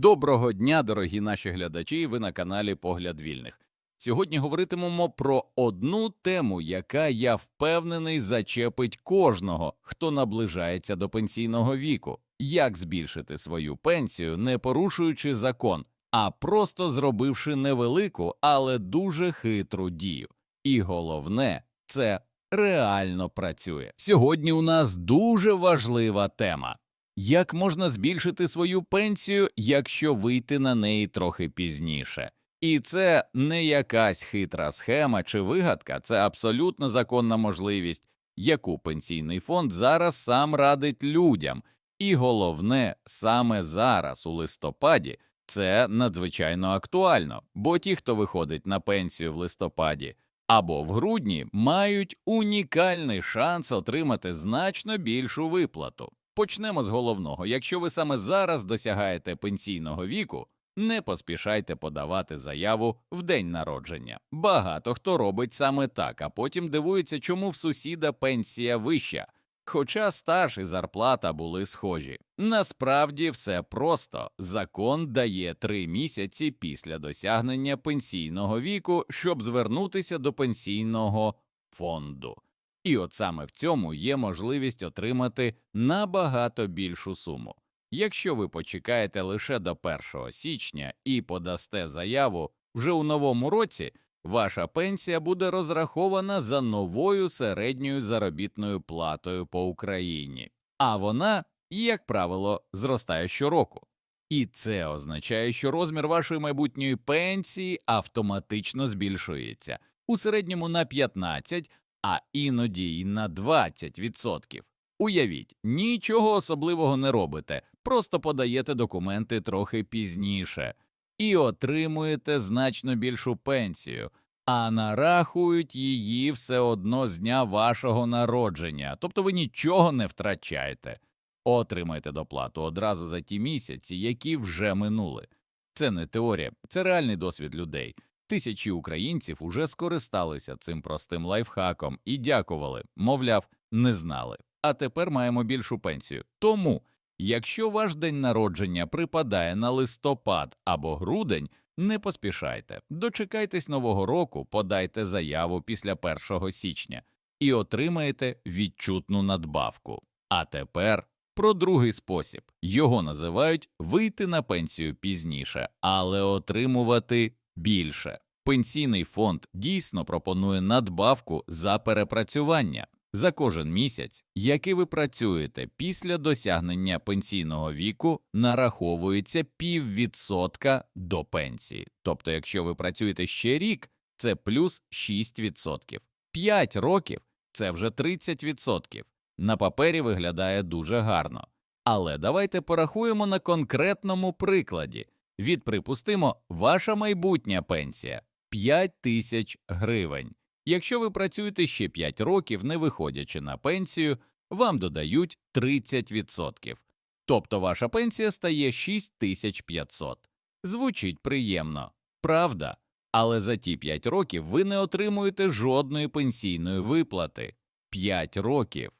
Доброго дня, дорогі наші глядачі. Ви на каналі Погляд Вільних. Сьогодні говоритимемо про одну тему, яка я впевнений зачепить кожного, хто наближається до пенсійного віку. Як збільшити свою пенсію, не порушуючи закон, а просто зробивши невелику, але дуже хитру дію. І головне, це реально працює. Сьогодні у нас дуже важлива тема. Як можна збільшити свою пенсію, якщо вийти на неї трохи пізніше? І це не якась хитра схема чи вигадка, це абсолютно законна можливість, яку пенсійний фонд зараз сам радить людям. І головне, саме зараз, у листопаді, це надзвичайно актуально, бо ті, хто виходить на пенсію в листопаді або в грудні, мають унікальний шанс отримати значно більшу виплату. Почнемо з головного. Якщо ви саме зараз досягаєте пенсійного віку, не поспішайте подавати заяву в день народження. Багато хто робить саме так, а потім дивується, чому в сусіда пенсія вища. Хоча стаж і зарплата були схожі. Насправді все просто закон дає три місяці після досягнення пенсійного віку, щоб звернутися до пенсійного фонду. І от саме в цьому є можливість отримати набагато більшу суму. Якщо ви почекаєте лише до 1 січня і подасте заяву вже у новому році, ваша пенсія буде розрахована за новою середньою заробітною платою по Україні, а вона, як правило, зростає щороку. І це означає, що розмір вашої майбутньої пенсії автоматично збільшується у середньому на 15, а іноді й на 20%. Уявіть, нічого особливого не робите, просто подаєте документи трохи пізніше і отримуєте значно більшу пенсію, а нарахують її все одно з дня вашого народження, тобто ви нічого не втрачаєте. Отримайте доплату одразу за ті місяці, які вже минули. Це не теорія, це реальний досвід людей. Тисячі українців уже скористалися цим простим лайфхаком і дякували, мовляв, не знали. А тепер маємо більшу пенсію. Тому, якщо ваш день народження припадає на листопад або грудень, не поспішайте, дочекайтесь нового року, подайте заяву після 1 січня і отримаєте відчутну надбавку. А тепер про другий спосіб його називають вийти на пенсію пізніше, але отримувати більше. Пенсійний фонд дійсно пропонує надбавку за перепрацювання за кожен місяць, який ви працюєте після досягнення пенсійного віку, нараховується піввідсотка до пенсії. Тобто, якщо ви працюєте ще рік, це плюс 6%. 5 років це вже 30%. На папері виглядає дуже гарно. Але давайте порахуємо на конкретному прикладі. Від, припустимо, ваша майбутня пенсія 5 тисяч гривень. Якщо ви працюєте ще 5 років, не виходячи на пенсію, вам додають 30%. Тобто ваша пенсія стає 6500. Звучить приємно, правда? Але за ті 5 років ви не отримуєте жодної пенсійної виплати. 5 років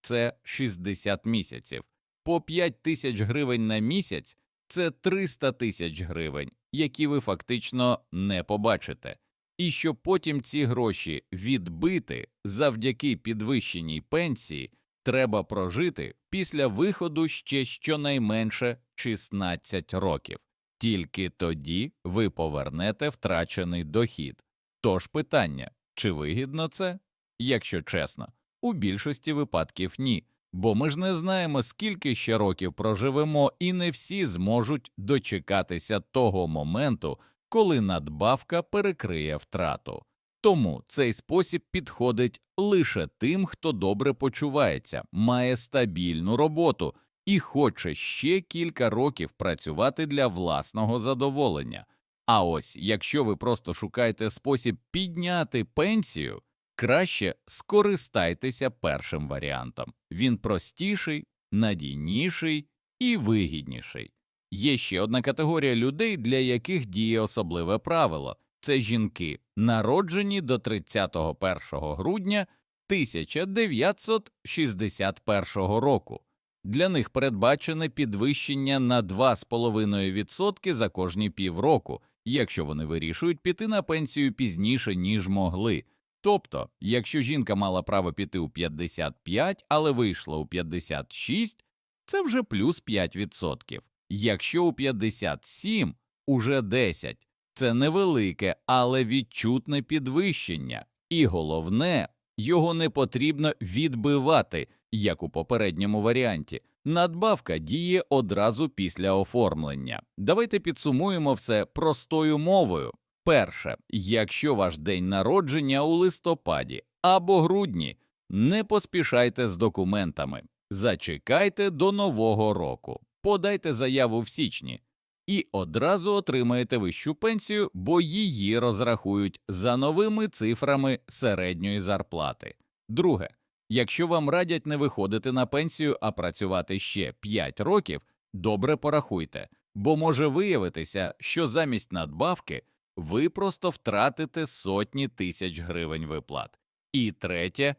це 60 місяців. По 5 тисяч гривень на місяць це 300 тисяч гривень, які ви фактично не побачите. І щоб потім ці гроші відбити завдяки підвищеній пенсії, треба прожити після виходу ще щонайменше 16 років. Тільки тоді ви повернете втрачений дохід. Тож питання, чи вигідно це? Якщо чесно, у більшості випадків ні, бо ми ж не знаємо, скільки ще років проживемо, і не всі зможуть дочекатися того моменту, коли надбавка перекриє втрату. Тому цей спосіб підходить лише тим, хто добре почувається, має стабільну роботу і хоче ще кілька років працювати для власного задоволення. А ось якщо ви просто шукаєте спосіб підняти пенсію, краще скористайтеся першим варіантом. Він простіший, надійніший і вигідніший. Є ще одна категорія людей, для яких діє особливе правило це жінки, народжені до 31 грудня 1961 року. Для них передбачене підвищення на 2,5% за кожні півроку, якщо вони вирішують піти на пенсію пізніше, ніж могли. Тобто, якщо жінка мала право піти у 55, але вийшла у 56, це вже плюс 5%. Якщо у 57 – уже 10. Це невелике, але відчутне підвищення. І головне, його не потрібно відбивати, як у попередньому варіанті. Надбавка діє одразу після оформлення. Давайте підсумуємо все простою мовою. Перше, якщо ваш день народження у листопаді або грудні, не поспішайте з документами, зачекайте до нового року, подайте заяву в січні. І одразу отримаєте вищу пенсію, бо її розрахують за новими цифрами середньої зарплати. Друге, якщо вам радять не виходити на пенсію, а працювати ще 5 років, добре порахуйте, бо може виявитися, що замість надбавки ви просто втратите сотні тисяч гривень виплат. І третє,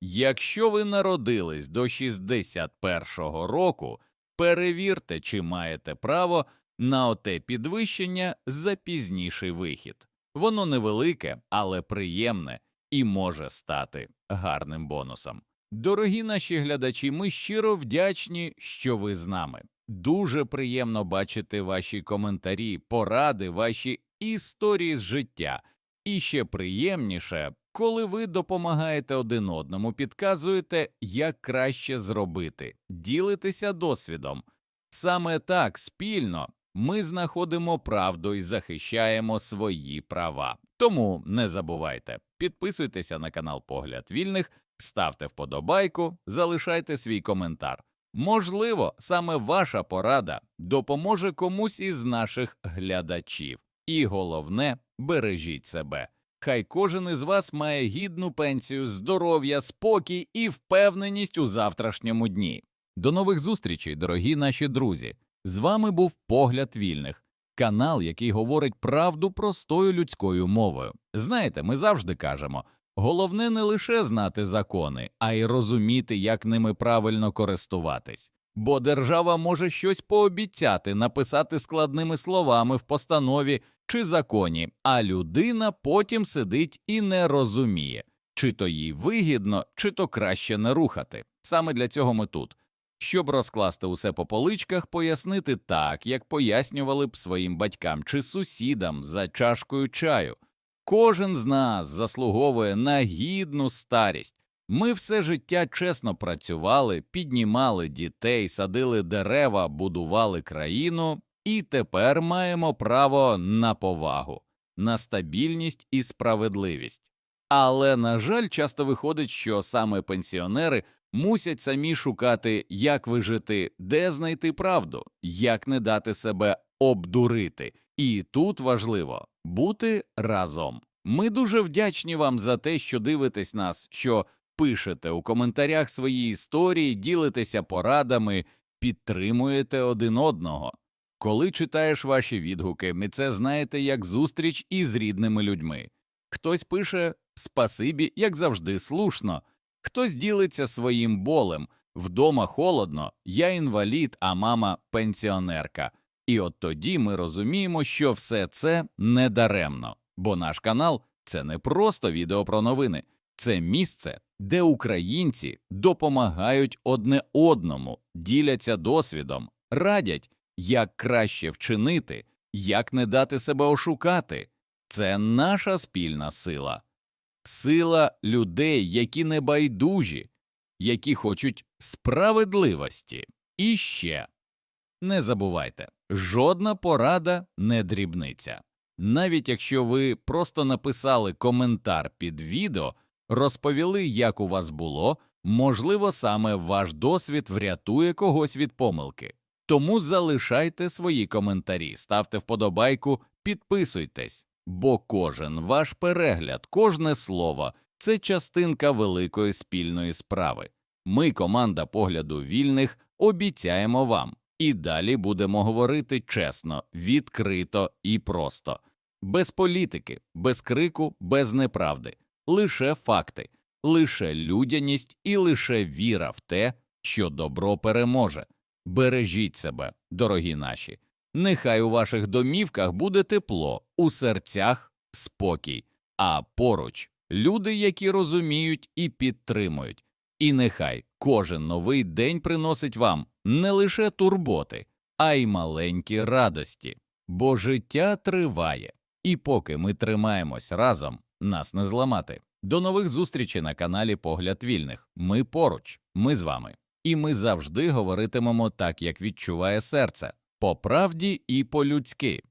якщо ви народились до 61-го року, перевірте, чи маєте право на оте підвищення за пізніший вихід. Воно невелике, але приємне і може стати гарним бонусом. Дорогі наші глядачі, ми щиро вдячні, що ви з нами. Дуже приємно бачити ваші коментарі, поради, ваші історії з життя. І ще приємніше, коли ви допомагаєте один одному, підказуєте, як краще зробити, ділитеся досвідом. Саме так спільно ми знаходимо правду і захищаємо свої права. Тому не забувайте, підписуйтеся на канал Погляд Вільних, ставте вподобайку, залишайте свій коментар. Можливо, саме ваша порада допоможе комусь із наших глядачів. І головне, бережіть себе. Хай кожен із вас має гідну пенсію, здоров'я, спокій і впевненість у завтрашньому дні. До нових зустрічей, дорогі наші друзі! З вами був Погляд Вільних, канал, який говорить правду простою людською мовою. Знаєте, ми завжди кажемо головне не лише знати закони, а й розуміти, як ними правильно користуватись. Бо держава може щось пообіцяти, написати складними словами в постанові чи законі, а людина потім сидить і не розуміє, чи то їй вигідно, чи то краще не рухати. Саме для цього ми тут. Щоб розкласти усе по поличках, пояснити так, як пояснювали б своїм батькам чи сусідам за чашкою чаю. Кожен з нас заслуговує на гідну старість. Ми все життя чесно працювали, піднімали дітей, садили дерева, будували країну, і тепер маємо право на повагу, на стабільність і справедливість. Але, на жаль, часто виходить, що саме пенсіонери мусять самі шукати, як вижити, де знайти правду, як не дати себе обдурити. І тут важливо бути разом. Ми дуже вдячні вам за те, що дивитесь нас, що пишете у коментарях свої історії, ділитеся порадами, підтримуєте один одного. Коли читаєш ваші відгуки, ми це знаєте як зустріч із рідними людьми. Хтось пише спасибі, як завжди, слушно. Хтось ділиться своїм болем вдома холодно, я інвалід, а мама пенсіонерка. І от тоді ми розуміємо, що все це не даремно, бо наш канал це не просто відео про новини, це місце, де українці допомагають одне одному, діляться досвідом, радять, як краще вчинити, як не дати себе ошукати. Це наша спільна сила сила людей, які не байдужі, які хочуть справедливості. І ще не забувайте, жодна порада не дрібниця. Навіть якщо ви просто написали коментар під відео, розповіли, як у вас було, можливо, саме ваш досвід врятує когось від помилки. Тому залишайте свої коментарі, ставте вподобайку, підписуйтесь бо кожен ваш перегляд, кожне слово це частинка великої спільної справи. Ми, команда погляду вільних, обіцяємо вам і далі будемо говорити чесно, відкрито і просто, без політики, без крику, без неправди, лише факти, лише людяність і лише віра в те, що добро переможе. Бережіть себе, дорогі наші. Нехай у ваших домівках буде тепло, у серцях спокій, а поруч люди, які розуміють і підтримують. І нехай кожен новий день приносить вам не лише турботи, а й маленькі радості, бо життя триває, і поки ми тримаємось разом, нас не зламати. До нових зустрічей на каналі Погляд Вільних. Ми поруч, ми з вами, і ми завжди говоритимемо так, як відчуває серце, по правді і по людськи.